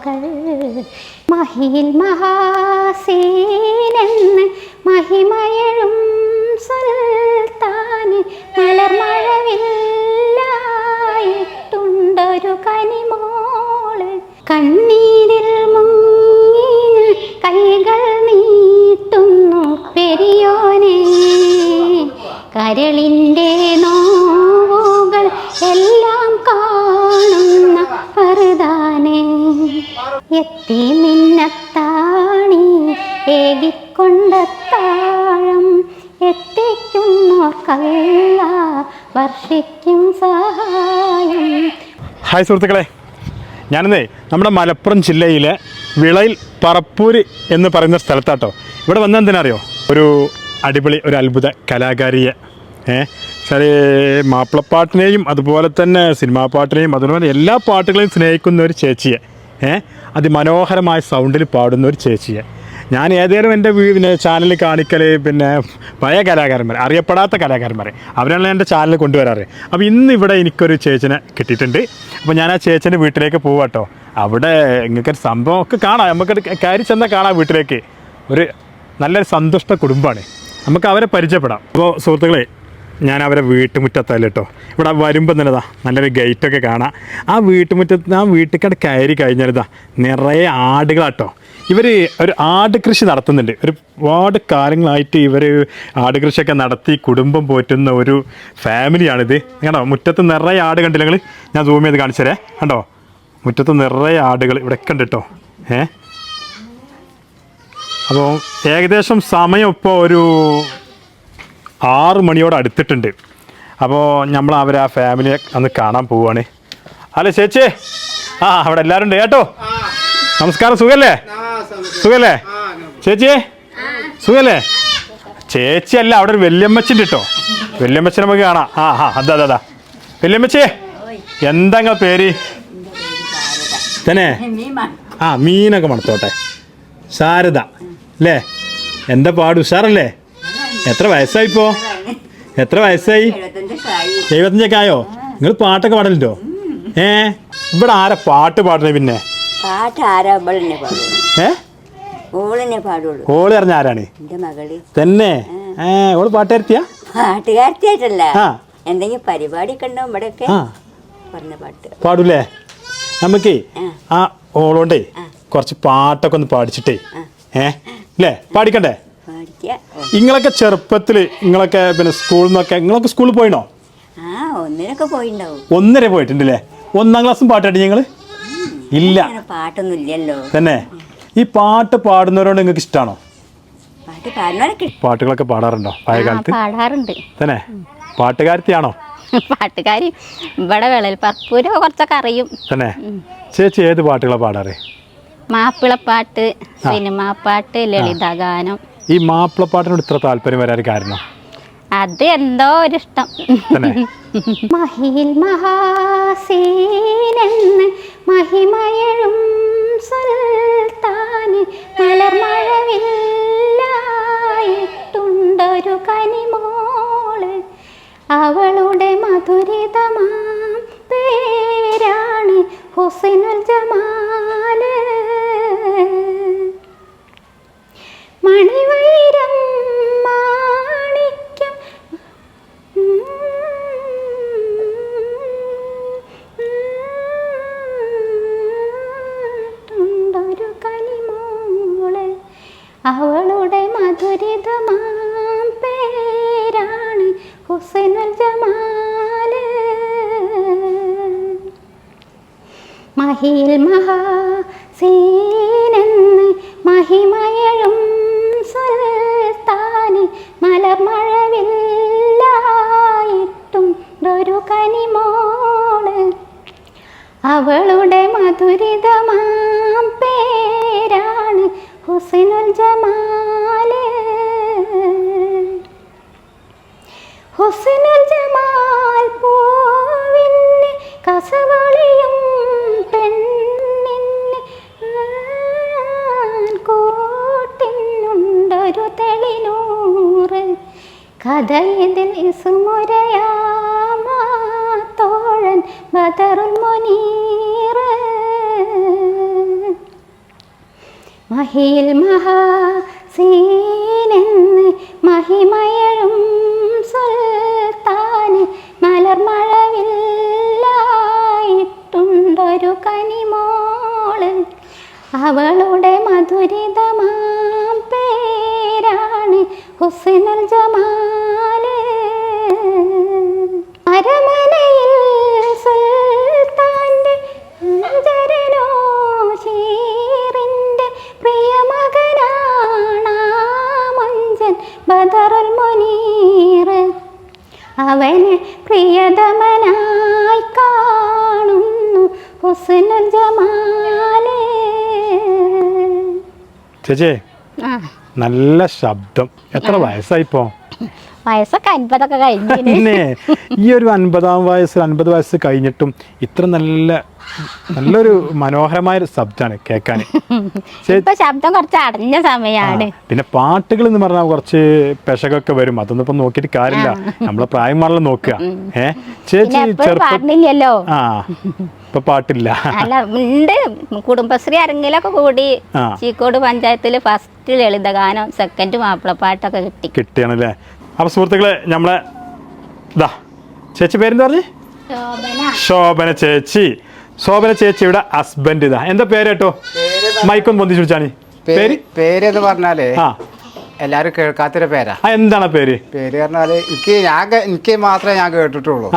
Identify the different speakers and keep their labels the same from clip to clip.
Speaker 1: മോകൾ മഹിൽ മഹാസീനെന്ന് മഹിമയഴും എത്തി മിന്നത്താണി ഏകിക്കൊണ്ടത്താഴം എത്തിക്കുന്നോർക്കല്ല വർഷിക്കും സഹായം.
Speaker 2: ഹായ് സുഹൃത്തുക്കളെ. ഞാനിന്നേ നമ്മുടെ മലപ്പുറം ജില്ലയിലെ വിളയിൽ പറപ്പൂര് എന്ന് പറയുന്ന സ്ഥലത്താട്ടോ. ഇവിടെ വന്ന എന്തിനറിയോ? ഒരു അടിപൊളി ഒരു അത്ഭുത കലാകാരിയെ. ഏ? സാറി മാപ്പിളപ്പാട്ടിനെയും അതുപോലെ തന്നെ സിനിമാ പാട്ടിനെയും അതുപോലെ എല്ലാ പാട്ടുകളെയും സ്നേഹിക്കുന്ന ഒരു ചേച്ചിയെ. അതിമനോഹരമായ സൗണ്ടിൽ പാടുന്ന ഒരു ചേച്ചിയെ. ഞാൻ ഏതേലും എന്റെ പിന്നെ ചാനലിൽ കാണിക്കൽ പിന്നെ പഴയ കലാകാരന്മാർ അറിയപ്പെടാത്ത കലാകാരന്മാരെ അവരാണ് എന്റെ ചാനലിൽ കൊണ്ടുവരാറ്. അപ്പോൾ ഇന്ന് ഇവിടെ എനിക്കൊരു ചേച്ചിനെ കിട്ടിയിട്ടുണ്ട്. അപ്പോൾ ഞാൻ ആ ചേച്ചന്റെ വീട്ടിലേക്ക് പോവാട്ടോ അവിടെ ഇങ്ങനൊക്കെ സംഭവം ഒക്കെ കാണാം. നമുക്ക് കയറി ചെന്നാൽ കാണാം വീട്ടിലേക്ക്. ഒരു നല്ലൊരു സന്തുഷ്ട കുടുംബമാണ് നമുക്ക് അവരെ പരിചയപ്പെടാം. അപ്പോൾ സുഹൃത്തുക്കളെ ഞാൻ അവരെ വീട്ടുമുറ്റത്തല്ല കേട്ടോ. ഇവിടെ വരുമ്പോൾ തന്നെ നല്ലൊരു ഗേറ്റൊക്കെ കാണാം. ആ വീട്ടുമുറ്റത്ത് ആ വീട്ടിക്കടെ കയറി കഴിഞ്ഞാലിതാ നിറയെ ആടുകളാട്ടോ. ഇവർ ഒരു ആട് കൃഷി നടത്തുന്നുണ്ട്. ഒരുപാട് കാലങ്ങളായിട്ട് ഇവർ ആട് കൃഷിയൊക്കെ നടത്തി കുടുംബം പോറ്റുന്ന ഒരു ഫാമിലിയാണിത്. കണ്ടോ? മുറ്റത്ത് നിറയെ ആട് കണ്ടില്ല നിങ്ങൾ ഞാൻ സൂം ചെയ്ത് കാണിച്ചു തരേ. കണ്ടോ? മുറ്റത്ത് നിറയെ ആടുകൾ ഇവിടെ ഉണ്ട് കേട്ടോ. ഏ? അപ്പോൾ ഏകദേശം സമയം ഇപ്പോൾ ഒരു ആറ് മണിയോട് അടുത്തിട്ടുണ്ട്. അപ്പോൾ നമ്മൾ അവർ ആ ഫാമിലിയെ അന്ന് കാണാൻ പോവുകയാണ് അല്ല ചേച്ചി? ആ അവിടെ എല്ലാവരും ഉണ്ട്. കേട്ടോ? നമസ്കാരം. സുഖല്ലേ? സുഖല്ലേ? ചേച്ചി? സുഖല്ലേ? ചേച്ചി അല്ല അവിടെ ഒരു വല്യമ്മച്ചിന്റെ കേട്ടോ വല്യമ്മച്ചി നമുക്ക് കാണാം. ആ ആ അതാ അതാ അതാ. വല്യമ്മച്ചി എന്താ പേര്? തന്നെ? ആ മീനൊക്കെ മണത്തോട്ടെ. ശാരദ. അല്ലേ? എന്താ പാട്? ഉഷാറല്ലേ? എത്ര വയസ്സായിപ്പോ? എത്ര വയസ്സായി? എഴുപത്തഞ്ചൊക്കെ ആയോ നിങ്ങൾ പാട്ടൊക്കെ പാടലുണ്ടോ? ഏ? ഇവിടെ ആരാ പാട്ട് പാടണേ പിന്നെ? ഓൾ പറഞ്ഞ ആരാണ്? തന്നെ? ഏ ഓൾ പാട്ടുകാരത്തിയാ?
Speaker 3: പാട്ടുകാരത്തിയായിട്ടല്ല. എന്തെങ്കിലും പരിപാടി ഒക്കെ ഉണ്ടാവും ഇവിടെയൊക്കെ
Speaker 2: പാടൂലേ? നമുക്കേ.
Speaker 3: ആ.
Speaker 2: ഓളോണ്ടേ കുറച്ച് പാട്ടൊക്കെ ഒന്ന് പാടിച്ചിട്ടേ. ഏ? അല്ലേ പാടിക്കണ്ടേ? നിങ്ങളൊക്കെ ചെറുപ്പത്തിൽ നിങ്ങളൊക്കെ പിന്നെ സ്കൂളിൽ നിന്നൊക്കെ നിങ്ങളൊക്കെ സ്കൂളിൽ പോയിണോ?
Speaker 3: ആ ഒന്നിനൊക്കെ പോയിണ്ടാവും.
Speaker 2: ഒന്നര പോയിട്ടുണ്ടല്ലേ? ഒന്നാം ക്ലാസ്സും പാട്ടായിട്ട് നിങ്ങൾ ഇല്ല.
Speaker 3: പാട്ടൊന്നും ഇല്ലല്ലോ.
Speaker 2: തന്നെ. ഈ പാട്ട് പാടുന്നവരോട് നിങ്ങൾക്ക് ഇഷ്ടമാണോ പാട്ടുകളൊക്കെ പാടാറുണ്ടോ? പഴയ കാലത്ത്?
Speaker 1: പാടാറുണ്ട്.
Speaker 2: തന്നെ. പാട്ടുകാരത്തിയാണോ
Speaker 1: പാട്ടുകാരി ഇവിടെ വിളയിൽ പറപ്പൂര് കുറച്ചൊക്കെ അറിയും.
Speaker 2: തന്നെ. ചേച്ചി ഏത് പാട്ടുകളാണ് പാടാറ്?
Speaker 1: മാപ്പിളപ്പാട്ട് സിനിമാ പാട്ട് ലളിതഗാനം.
Speaker 2: ഈ മാപ്പിളപ്പാട്ടിനോട് ഇത്ര താല്പര്യം വരാൻ കാരണം?
Speaker 1: അത് എന്തോ ഒരു ഇഷ്ടം മഹിൽ മഹാസീനെന്ന് മഹിമയഴും സുൽത്താന് മലർമഴവില്ലായിട്ടുണ്ടൊരു കനിമോൾ അവളുടെ മധുരിതമാ പേരാണ് ഹുസൈനുൽ ജമാൽ കനിമോൾ. അവളുടെ മധുരിതമാം പേരാണ് ഹുസൈനുൽ ജമാൽ. ഹുസൈനുൽ ജമാൽ പൂവിന് കസവളിയും പെണ്ണിന് കൂട്ടിനുണ്ടൊരു തെളിനൂറ്. കഥ ഇതിൽ ഇസുമുരയാമാത്തോഴൻ ബദറുൽ മുനീറ് മഹിയിൽ മഹാസീനെന്ന് മഹിമയഴും സുൽത്താന് മലർമഴവില്ലായിട്ടുണ്ടൊരു കനിമോൾ അവളുടെ മധുരിതമാം പേരാണ് ഹുസൈനുൽ ജമാൽ പ്രിയതമനായി കാണുന്നു ഹുസ്നുൽ ജമാലേ.
Speaker 2: ചേച്ചേ നല്ല ശബ്ദം. എത്ര വയസ്സായിപ്പോ?
Speaker 1: വയസ്സൊക്കെ അൻപതൊക്കെ കഴിഞ്ഞു
Speaker 2: പിന്നെ ഈ ഒരു അൻപതാം വയസ്സ് അൻപത് വയസ്സ് കഴിഞ്ഞിട്ടും ഇത്ര നല്ല നല്ലൊരു മനോഹരമായ ഒരു ശബ്ദമാണ് കേൾക്കാൻ
Speaker 1: ശബ്ദം കുറച്ച് അടഞ്ഞ സമയമാണ്
Speaker 2: പിന്നെ പാട്ടുകൾ എന്ന് പറഞ്ഞാൽ കുറച്ച് പെശകൊക്കെ വരും. അതൊന്നും ഇപ്പൊ നോക്കിയിട്ട് കാര്യമില്ല. നമ്മളെ പ്രായം മാറലും നോക്കുക. ഏ? ചേച്ചി ചെറുപ്പം ആ ഇപ്പൊ പാട്ടില്ല.
Speaker 1: അല്ല ഉണ്ട്. കുടുംബശ്രീ ആരെങ്കിലൊക്കെ കൂടി. ചീക്കോട് പഞ്ചായത്തിൽ ഫസ്റ്റ് ലളിതഗാനം സെക്കൻഡ് മാപ്പിള മാപ്പിളപ്പാട്ടൊക്കെ കിട്ടി.
Speaker 2: കിട്ടിയാണല്ലേ? അപ്പൊ സുഹൃത്തുക്കളെ നമ്മളെ ഇതാ ചേച്ചി പേരെന്താ പറഞ്ഞു? ശോഭന. ചേച്ചി. ശോഭന ചേച്ചിയുടെ ഹസ്ബൻഡ് ഇതാ. എന്താ പേര് കേട്ടോ? മൈക്കൊന്ന് പൊന്തിച്ചു വിളിച്ചാണ് പേര്?
Speaker 4: പേര് എന്ന് പറഞ്ഞാലേ?
Speaker 2: ആ.
Speaker 4: എല്ലാരും കേൾക്കാത്തൊരു പേരാ.
Speaker 2: എന്താണ് പേര്?
Speaker 4: പേര് പറഞ്ഞാൽ എനിക്ക് ഞാൻ എനിക്ക് മാത്രമേ ഞാൻ കേട്ടിട്ടുള്ളൂ.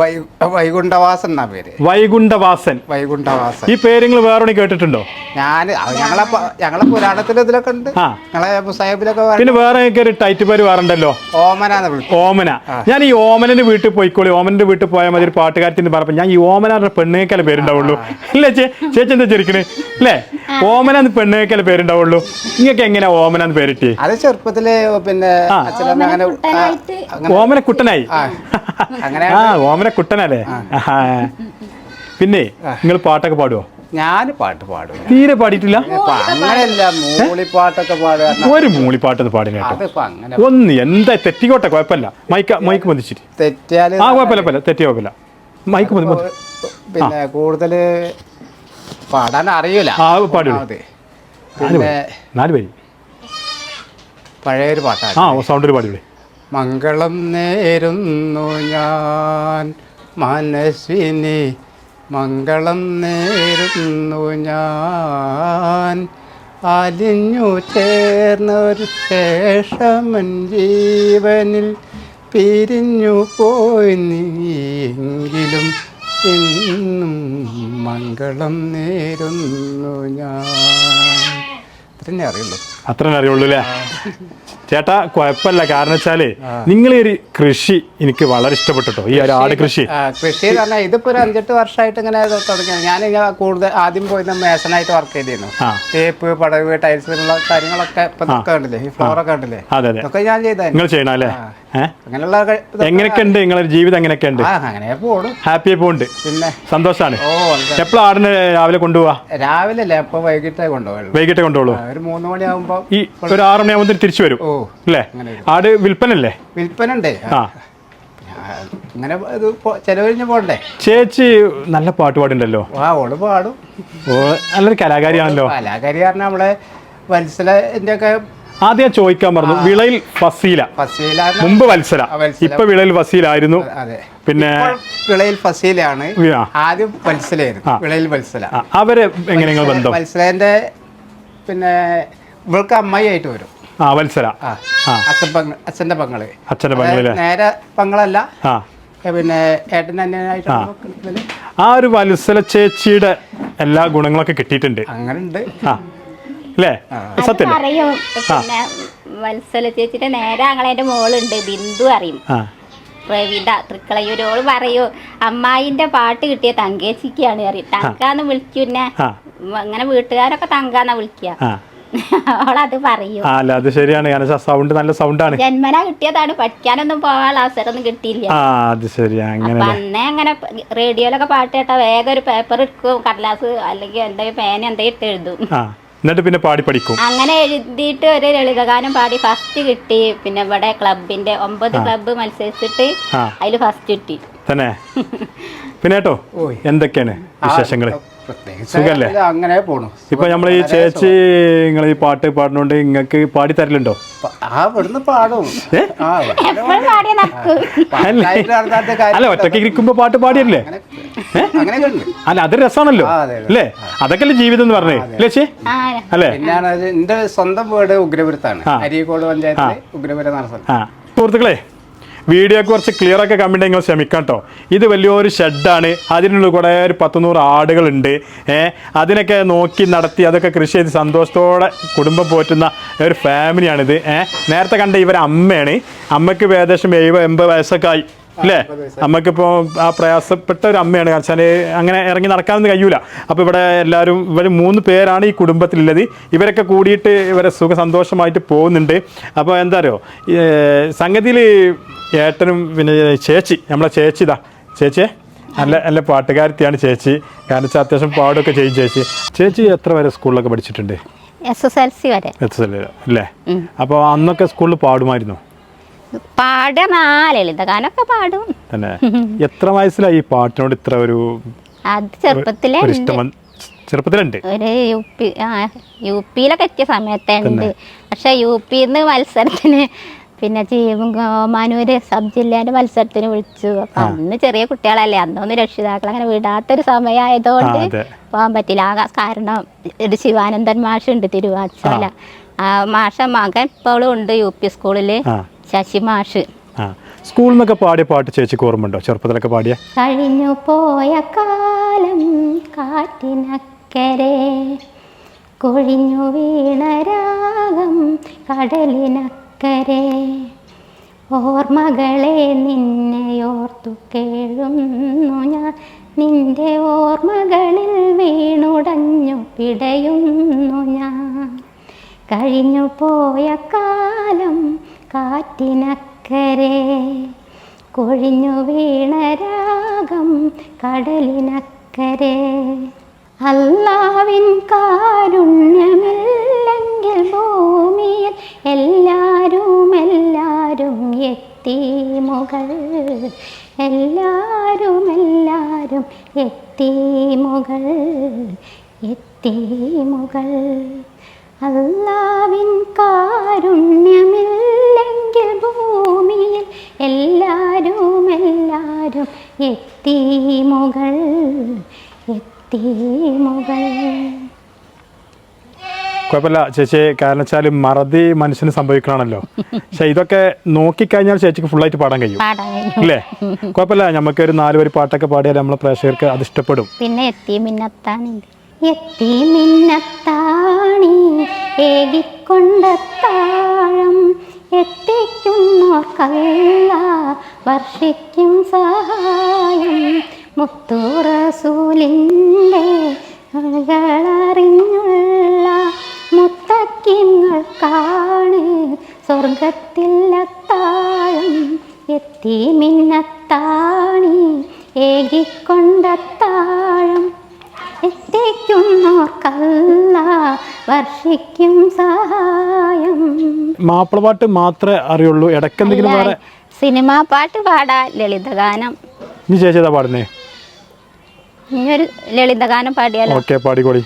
Speaker 4: വൈകുണ്ഠവാസൻ എന്നാ പേര്?
Speaker 2: വൈകുണ്ഠവാസൻ.
Speaker 4: വൈകുണ്ഠവാസൻ.
Speaker 2: ഈ പേരുകൾ വേറെ കേട്ടിട്ടുണ്ടോ?
Speaker 4: ഞാൻ ഞങ്ങളെ ഞങ്ങളെ പുരാണത്തിൽ ഇതിലൊക്കെ ഉണ്ട്. ഞങ്ങളെ സാഹിബിലൊക്കെ
Speaker 2: പിന്നെ വേറെ ഒരു ടൈറ്റ് പേര് വേറെ ഉണ്ടല്ലോ
Speaker 4: ഓമനാന്ന്
Speaker 2: ഓമന. ഞാൻ ഈ ഓമനന്റെ വീട്ടിൽ പോയിക്കോളി. ഓമനന്റെ വീട്ടിൽ പോയാൽ മതി ഒരു പാട്ടുകാരത്തിന് പറഞ്ഞപ്പോൾ ഞാൻ ഈ ഓമന പെണ്ണേക്കല പേരുണ്ടാവുള്ളൂ. ഇല്ലേ ചേ ചേച്ചി എന്താ ചെറുക്കണ് അല്ലേ ഓമന എന്ന് പെണ്ണേക്കല പേരുണ്ടാവുള്ളൂ. നിങ്ങൾക്ക് എങ്ങനെയാ ഓമന എന്ന് പേരിട്ടി
Speaker 4: അത് ചെറുപ്പത്തിൽ പിന്നെ അങ്ങനെ
Speaker 2: ഓമന കുട്ടനായി.
Speaker 4: അങ്ങനെ
Speaker 2: ആ ഓമന കുട്ടനല്ലേ? പിന്നെ നിങ്ങൾ പാട്ടൊക്കെ പാടുവോ?
Speaker 4: ഞാൻ പാട്ട് പാടും.
Speaker 2: തീരെ പാടിയിട്ടില്ല?
Speaker 4: അങ്ങനെയല്ല മൂളിപ്പാട്ടൊക്കെ പാടുക
Speaker 2: ഒരു മൂളിപ്പാട്ടൊന്ന് പാടില്ല കേട്ടോ. ഒന്ന് എന്താ തെറ്റിക്കോട്ടെ കുഴപ്പമില്ല. മൈക്ക് മൈക്ക് മതിച്ചിട്ട്
Speaker 4: തെറ്റിയാൽ
Speaker 2: ആ കുഴപ്പമില്ല കുഴപ്പമില്ല. തെറ്റിയ കുഴപ്പമില്ല. മൈക്ക് മതി.
Speaker 4: പിന്നെ കൂടുതൽ പാടാൻ അറിയൂല.
Speaker 2: ആ,
Speaker 4: പാടി.
Speaker 2: നാല്
Speaker 4: പിന്നെ
Speaker 2: പേര് നാല് പേര്
Speaker 4: പഴയൊരു പാട്ടാണ്
Speaker 2: ആ സൗണ്ടിൽ പാടിയോളി
Speaker 4: മംഗളം നേരുന്നു ഞാൻ. മനസ്വിനി മംഗളം നേരുന്നു ഞാൻ. അലിഞ്ഞു ചേർന്നൊരു ശേഷമൻ ജീവനിൽ പിരിഞ്ഞു പോയി നീയെങ്കിലും എന്നും മംഗളം നേരുന്നു ഞാൻ. അത്രേ അറിയുള്ളൂ.
Speaker 2: അത്രേ അറിയുള്ളൂ അല്ലേ ചേട്ടാ കുഴപ്പമില്ല. കാരണം വെച്ചാൽ നിങ്ങൾ ഒരു കൃഷി എനിക്ക് വളരെ ഇഷ്ടപ്പെട്ടിട്ടോ? ഈ ഒരു ആട് കൃഷി?
Speaker 4: കൃഷി എന്ന് പറഞ്ഞാൽ ഇതിപ്പോ ഒരു അഞ്ചെട്ട് വർഷമായിട്ട് ഇങ്ങനെ തുടങ്ങിയത്. ഞാൻ ഇങ്ങനെ കൂടുതൽ ആദ്യം പോയിരുന്ന മേസനായിട്ട് വർക്ക് ചെയ്തിരുന്നു. തേപ്പ് പടവ് ടൈൽസ് കാര്യങ്ങളൊക്കെ ഇപ്പൊ കണ്ടില്ലേ? ഈ ഫ്ലോർ ഒക്കെ കണ്ടില്ലേ
Speaker 2: അതെ അതെ.
Speaker 4: ഞാൻ ചെയ്തായിരുന്നു.
Speaker 2: നിങ്ങൾ
Speaker 4: അങ്ങനെയുള്ള നിങ്ങളൊരു ഇതൊക്കെ
Speaker 2: എങ്ങനെയൊക്കെ ഉണ്ട് നിങ്ങളെ ജീവിതം എങ്ങനെയൊക്കെ ഉണ്ട്
Speaker 4: അങ്ങനെ
Speaker 2: ഹാപ്പി പോകുന്നുണ്ട്
Speaker 4: പിന്നെ? വളരെ.
Speaker 2: എപ്പോഴും ആടിനെ രാവിലെ കൊണ്ടുപോവാ?
Speaker 4: രാവിലെ അല്ലേ അപ്പൊ വൈകിട്ടേ കൊണ്ടുപോകും
Speaker 2: വൈകിട്ടേ കൊണ്ടുപോളൂ
Speaker 4: ആ, ഒരു മൂന്ന് മണിയാകുമ്പോ
Speaker 2: ഈ ഒരു ആറ് മണിയാകുമ്പോൾ തിരിച്ചു വരും.
Speaker 4: ഓ
Speaker 2: അല്ലേ. ആട്
Speaker 4: വിൽപ്പന ഉണ്ട്
Speaker 2: ആ.
Speaker 4: അങ്ങനെ ഇത് ചെലവഴിഞ്ഞ് പോണ്ടേ?
Speaker 2: ചേച്ചി നല്ല പാട്ട് പാടുണ്ടല്ലോ?
Speaker 4: ആ ഓൾ പാടും.
Speaker 2: നല്ലൊരു കലാകാരിയാണല്ലോ.
Speaker 4: കലാകാരി പറഞ്ഞാൽ നമ്മളെ വത്സലന്റെ ഒക്കെ
Speaker 2: ആദ്യം ഞാൻ ചോദിക്കാൻ പറഞ്ഞു വിളയിൽ ഫസീല.
Speaker 4: ഫസീല
Speaker 2: മുമ്പ് വത്സല
Speaker 4: വത്സല.
Speaker 2: ഇപ്പൊ വിളയിൽ ഫസീലായിരുന്നു.
Speaker 4: അതെ
Speaker 2: പിന്നെ
Speaker 4: വിളയിൽ
Speaker 2: ഫസീലാണ്
Speaker 4: ആദ്യം വത്സലായിരുന്നു. വിളയിൽ വത്സല.
Speaker 2: അവരെ എങ്ങനെ നിങ്ങൾ ബന്ധം?
Speaker 4: വത്സലേന്റെ പിന്നെ ഇവൾക്ക് അമ്മായി ആയിട്ട് വരും.
Speaker 2: ആ വത്സല.
Speaker 4: അച്ഛന്റെ പങ്കൾ
Speaker 2: അച്ഛന്റെ പങ്ങൾ
Speaker 4: നേരെ പങ്ങളല്ല.
Speaker 2: ആ.
Speaker 4: പിന്നെ ഏട്ടൻ അന്യനായിട്ട്
Speaker 2: ആ. ആ ഒരു വത്സല ചേച്ചിയുടെ എല്ലാ ഗുണങ്ങളൊക്കെ കിട്ടിയിട്ടുണ്ട്.
Speaker 4: അങ്ങനെ ഉണ്ട്
Speaker 2: ആ. അല്ലേ? സത്യം
Speaker 1: അറിയും. പിന്നെ വത്സല ചേച്ചിയുടെ നേരെ അങ്ങളെന്റെ മോളുണ്ട് ബിന്ദു അറിയും പ്രവിത തൃക്കളയൂരോൾ പറയൂ അമ്മായിന്റെ പാട്ട് കിട്ടിയ തങ്കേച്ചിക്കാണ് അറിയും തങ്കാന്ന് വിളിക്കുന്നെ അങ്ങനെ വീട്ടുകാരൊക്കെ തങ്കാന്ന വിളിക്കുക അവളത് പറയൂ.
Speaker 2: ആ അല്ല അത് ശരിയാണ്. സൗണ്ട് നല്ല സൗണ്ടാണ്.
Speaker 1: ജന്മന കിട്ടിയതാണ്. പഠിക്കാനൊന്നും പോകാനുള്ള അവസരമൊന്നും കിട്ടിയില്ല.
Speaker 2: ആ അത് ശരി അങ്ങനെ
Speaker 1: അന്നേ അങ്ങനെ റേഡിയോയിലൊക്കെ പാട്ട് കേട്ടാ വേഗം ഒരു പേപ്പർ എടുക്കും കടലാസ് അല്ലെങ്കിൽ എന്തെങ്കിലും പേന എന്തെങ്കിലും ഇട്ട് എഴുതും.
Speaker 2: ആ. എന്നിട്ട് പിന്നെ പാടി പഠിക്കും.
Speaker 1: അങ്ങനെ എഴുതിയിട്ട് ഒരു ലളിതഗാനം പാടി ഫസ്റ്റ് കിട്ടി. പിന്നെ ഇവിടെ ക്ലബിന്റെ ഒമ്പത് ക്ലബ്ബ് മത്സരിച്ചിട്ട്. അതിൽ ഫസ്റ്റ് കിട്ടി.
Speaker 2: തന്നെ. പിന്നെ കേട്ടോ എന്തൊക്കെയാണ് വിശേഷങ്ങൾ?
Speaker 4: പ്രത്യേകിച്ച്
Speaker 2: സുഖല്ലേ?
Speaker 4: അങ്ങനെ പോണു.
Speaker 2: ഇപ്പൊ നമ്മൾ ഈ ചേച്ചി നിങ്ങൾ ഈ പാട്ട് പാടുന്നോണ്ട് നിങ്ങൾക്ക് പാടി തരലുണ്ടോ? അല്ല? ഒറ്റയ്ക്ക് ഇരിക്കുമ്പോ പാട്ട് പാടിയല്ലേ? അല്ല അത് രസമാണല്ലോ. അല്ലേ അതൊക്കെ അല്ലേ? ജീവിതം എന്ന് പറഞ്ഞേ. അല്ലേ ചേ
Speaker 1: ആ
Speaker 2: അല്ലേ?
Speaker 4: എന്റെ സ്വന്തം വീട് ഉഗ്രപുരത്താണ്. അരീക്കോട് പഞ്ചായത്തിലെ ഉഗ്രപുരം
Speaker 2: സുഹൃത്തുക്കളെ വീഡിയോ കുറച്ച് ക്ലിയർ ഒക്കെ കമ്പിണ്ടെങ്കിൽ നിങ്ങൾ ശ്രമിക്കാം കേട്ടോ ഇത് വലിയൊരു ഷെഡാണ്. അതിനുള്ള കുറേ ഒരു പത്തുനൂറ് ആടുകളുണ്ട്. ഏഹ് അതിനൊക്കെ നോക്കി നടത്തി അതൊക്കെ കൃഷി ചെയ്ത് സന്തോഷത്തോടെ കുടുംബം പോറ്റുന്ന ഒരു ഫാമിലിയാണിത്. ഏഹ് നേരത്തെ കണ്ട ഇവർ അമ്മയാണ്. അമ്മയ്ക്ക് ഏകദേശം എഴുപത് എൺപത് വയസ്സൊക്കെ ആയി. അല്ലേ അമ്മക്കിപ്പോൾ ആ പ്രയാസപ്പെട്ട ഒരു അമ്മയാണ്. കാരണം അങ്ങനെ ഇറങ്ങി നടക്കാനൊന്നും കഴിയൂല. അപ്പോൾ ഇവിടെ എല്ലാവരും ഇവർ മൂന്ന് പേരാണ് ഈ കുടുംബത്തിലുള്ളത്. ഇവരൊക്കെ കൂടിയിട്ട് ഇവരെ സുഖ സന്തോഷമായിട്ട് പോകുന്നുണ്ട്. അപ്പോൾ എന്താ അറിയോ? സംഗതിയിൽ ഏട്ടനും പിന്നെ ചേച്ചി നമ്മളെ ചേച്ചി ഇതാ. ചേച്ചിയെ നല്ല നല്ല പാട്ടുകാരത്തിയാണ് ചേച്ചി. കാരണം വെച്ചാൽ അത്യാവശ്യം പാടൊക്കെ ചെയ്യും ചേച്ചി. ചേച്ചി എത്ര വരെ സ്കൂളിലൊക്കെ പഠിച്ചിട്ടുണ്ട്?
Speaker 1: എസ് എസ് എൽ സി വരെ.
Speaker 2: എസ് എസ് എൽ അല്ലേ? അപ്പോൾ അന്നൊക്കെ സ്കൂളിൽ പാടുമായിരുന്നു?
Speaker 1: പാടുന്ന ലളിതഗാനൊക്കെ പാടും.
Speaker 2: തന്നെ. എത്ര വയസ്സിലായി ഈ പാട്ടിനോട് ഇത്ര ഒരു
Speaker 1: അത് ചെറുപ്പത്തിലേ
Speaker 2: ചെറുപ്പത്തിലുണ്ട്.
Speaker 1: ഒരു യു പി യു പിയിലൊക്കെ എത്തിയ സമയത്തേ ഉണ്ട്. പക്ഷെ യു പിന്ന് മത്സരത്തിന് പിന്നെ മാനൂര് സബ് ജില്ലേന്റെ മത്സരത്തിന് വിളിച്ചു. അപ്പൊ അന്ന് ചെറിയ കുട്ടികളല്ലേ അന്നൊന്നും രക്ഷിതാക്കൾ അങ്ങനെ വിടാത്തൊരു സമയമായതുകൊണ്ട്. പോകാൻ പറ്റില്ല. ആ കാരണം ഒരു ശിവാനന്ദൻ മാഷ് ഉണ്ട് തിരുവാച്ചോല ആ മാഷ മകൻ ഇപ്പോഴും ഉണ്ട് യു പി
Speaker 2: സ്കൂളിൽ
Speaker 1: ശശി മാഷ്.
Speaker 2: സ്കൂളിൽ നിന്നൊക്കെ പാടിയ പാട്ട് ചേച്ചിക്ക് ഓർമ്മയുണ്ടോ? ചെറുപ്പത്തിലൊക്കെ പാടിയ?
Speaker 1: കഴിഞ്ഞു പോയ കാലം കാറ്റിനക്കരെ കൊഴിഞ്ഞു വീണരാഗം കടലിനക്കരെ ഓർമ്മകളെ നിന്നെയോർത്തു കേഴുന്നു ഞാൻ. നിന്റെ ഓർമ്മകളിൽ വീണുടഞ്ഞു പിടയുന്നു ഞാൻ. കഴിഞ്ഞു പോയ കാലം കാറ്റിനക്കരെ കൊഴിഞ്ഞു വീണ രാഗം കടലിനക്കരെ. അല്ലാവിൻ കാരുണ്യമില്ലെങ്കിൽ ഭൂമിയിൽ എല്ലാരും എല്ലാരും എത്തി മുകൾ. എല്ലാരും എല്ലാരും എത്തി മുകൾ. എത്തി മുകൾ. അല്ലാവിൻ കാരുണ്യമില്ലെങ്കിൽ ഭൂമിയിൽ എല്ലാരും എല്ലാരും എത്തി മുകൾ. എത്തി മുകൾ.
Speaker 2: കുഴപ്പമില്ല. ചേച്ചി കാരണം വെച്ചാൽ മറതി മനുഷ്യന് സംഭവിക്കണമല്ലോ പക്ഷെ ഇതൊക്കെ നോക്കിക്കഴിഞ്ഞാൽ ചേച്ചിക്ക് ഫുള്ളായിട്ട് പാടാൻ കഴിയും. അല്ലേ കുഴപ്പമില്ല. നമുക്ക് ഒരു നാല് വരി പാട്ടൊക്കെ പാടിയാൽ നമ്മളെ പ്രേക്ഷകർക്ക് അത് ഇഷ്ടപ്പെടും.
Speaker 1: പിന്നെ എത്തി മിന്നത്താണി. എത്തി മിന്നത്താണി. ഏകിക്കൊണ്ടത്താഴം എത്തിക്കുന്നോർക്കല്ല വർഷിക്കും സഹായം. മുത്തൂറസൂലിന്റെ അറിഞ്ഞുള്ള മുത്തക്കിങ്ങൾക്കാണ് സ്വർഗത്തിൽ അത്താഴം എത്തി മിന്നത്താണി. ഏകിക്കൊണ്ടത്താഴം എത്തിക്കുന്നോർക്കല്ല വർഷിക്കും സഹായം.
Speaker 2: മാപ്പിളപാട്ട് മാത്രമേ അറിയുള്ളൂ. ഇടക്കെന്തെങ്കിലും വേറെ
Speaker 1: സിനിമാ പാട്ട് പാടാ ലളിതഗാനം.
Speaker 2: ഇനി ചേച്ചി പാടുന്നേ?
Speaker 1: ഒരു ലളിതഗാനം പാടിയാലോ?
Speaker 2: ഓക്കെ പാടിക്കോടി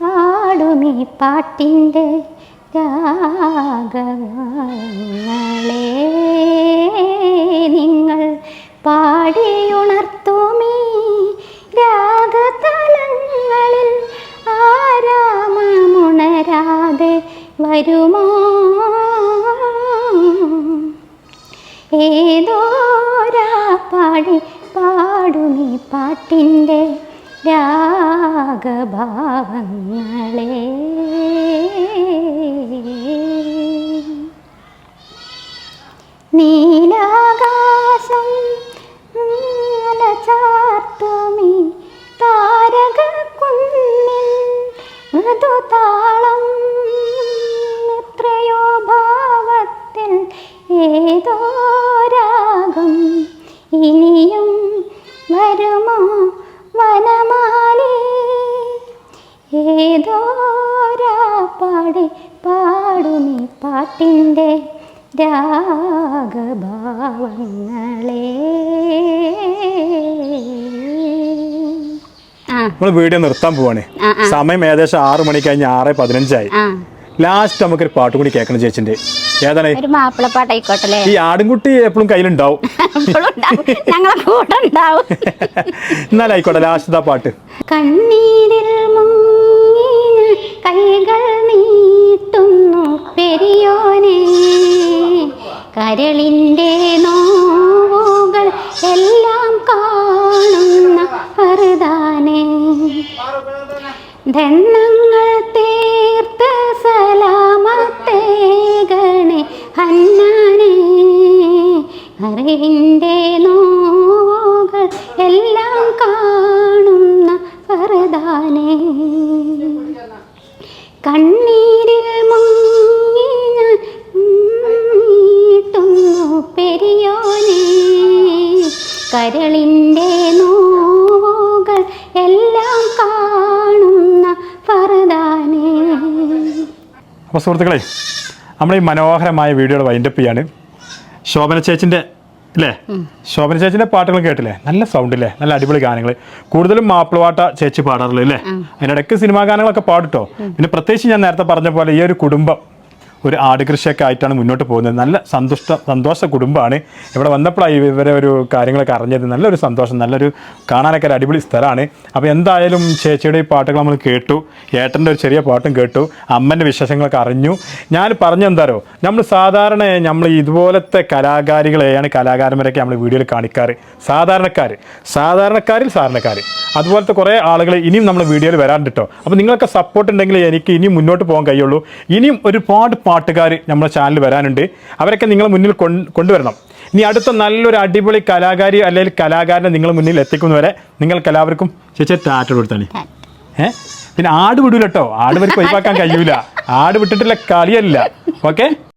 Speaker 1: പാടുമീ പാട്ടിന്റെ രാഗങ്ങളെ നിങ്ങൾ പാടിയുണർത്തുമീ രാഗതലങ്ങളിൽ ആരാമമുണരാതെ വരുമോ? ഏതോരാ പാടി പാടുമീ പാട്ടിന്റെ രാഗഭാവങ്ങളെ രാഗഭാവങ്ങളെ ആ.
Speaker 2: നമ്മൾ വീഡിയോ നിർത്താൻ പോവാണ്. സമയം ഏകദേശം ആറ് മണി കഴിഞ്ഞ് ആറ് പതിനഞ്ചായി. ലാസ്റ്റ് നമുക്കൊരു പാട്ട് കൂടി കേൾക്കണം ചേച്ചിന്റെ. ഏതാണ്?
Speaker 1: ഒരു മാപ്പിളപ്പാട്ടായിക്കോട്ടല്ലേ
Speaker 2: ഈ ആടുംകുട്ടി എപ്പോഴും കയ്യിലുണ്ടാവും. എന്നാലായിക്കോട്ടെ ലാസ്റ്റ് പാട്ട്.
Speaker 1: കണ്ണീരിൽ മുങ്ങി കൈകൾ നീട്ടുന്നു പെരിയോനെ. കരളിന്റെ നോവുകൾ എല്ലാം കാണുന്ന പറുതാനെ ധനങ്ങൾ
Speaker 2: അപ്പോൾ സുഹൃത്തുക്കളെ നമ്മൾ ഈ മനോഹരമായ വീഡിയോയുടെ വൈൻഡപ്പ് ചെയ്യാണ്. ശോഭന ചേച്ചിന്റെ അല്ലേ ശോഭന ചേച്ചിന്റെ പാട്ടുകൾ കേട്ടില്ലേ? നല്ല സൗണ്ട് അല്ലേ നല്ല അടിപൊളി ഗാനങ്ങൾ കൂടുതലും മാപ്പിളവാട്ട ചേച്ചി പാടാറുള്ളൂ അല്ലേ അതിനിടയ്ക്ക് സിനിമാ ഗാനങ്ങളൊക്കെ പാടിട്ടോ? പിന്നെ പ്രത്യേകിച്ച് ഞാൻ നേരത്തെ പറഞ്ഞ പോലെ ഈ ഒരു കുടുംബം ഒരു ആട് കൃഷിയൊക്കെ ആയിട്ടാണ് മുന്നോട്ട് പോകുന്നത്. നല്ല സന്തുഷ്ട സന്തോഷ കുടുംബമാണ്. ഇവിടെ വന്നപ്പോഴാണ് ഇവരെ ഒരു കാര്യങ്ങളൊക്കെ അറിഞ്ഞത്. നല്ലൊരു സന്തോഷം നല്ലൊരു കാണാനൊക്കെ ഒരു അടിപൊളി സ്ഥലമാണ്. അപ്പോൾ എന്തായാലും ചേച്ചിയുടെ ഈ പാട്ടുകൾ നമ്മൾ കേട്ടു. ഏട്ടന്റെ ഒരു ചെറിയ പാട്ടും കേട്ടു. അമ്മന്റെ വിശേഷങ്ങളൊക്കെ അറിഞ്ഞു. ഞാൻ പറഞ്ഞെന്താരോ നമ്മൾ സാധാരണ നമ്മൾ ഇതുപോലത്തെ കലാകാരികളെയാണ് കലാകാരന്മാരൊക്കെ നമ്മൾ വീഡിയോയിൽ കാണിക്കാറ്. സാധാരണക്കാർ. സാധാരണക്കാരിൽ സാധാരണക്കാർ. അതുപോലത്തെ കുറേ ആളുകൾ ഇനിയും നമ്മൾ വീഡിയോയിൽ വരാണ്ട് കേട്ടോ. അപ്പോൾ നിങ്ങളൊക്കെ സപ്പോർട്ട് ഉണ്ടെങ്കിൽ എനിക്ക് ഇനിയും മുന്നോട്ട് പോകാൻ കഴിയുള്ളൂ. ഇനിയും ഒരുപാട് പാട്ടുകാർ നമ്മുടെ ചാനൽ വരാനുണ്ട്. അവരൊക്കെ നിങ്ങൾ മുന്നിൽ കൊണ്ടുവരണം. ഇനി അടുത്ത നല്ലൊരു അടിപൊളി കലാകാരി അല്ലെങ്കിൽ കലാകാരനെ നിങ്ങൾ മുന്നിൽ എത്തിക്കുന്നവരെ നിങ്ങൾക്ക് എല്ലാവർക്കും ചേച്ചി ടാറ്റ കൊടുത്താണ് ഏ? പിന്നെ ആട് വിടൂല കേട്ടോ ആട് വരെ ഒഴിവാക്കാൻ കഴിയൂല. ആട് വിട്ടിട്ടില്ല കളിയല്ല. ഓക്കെ?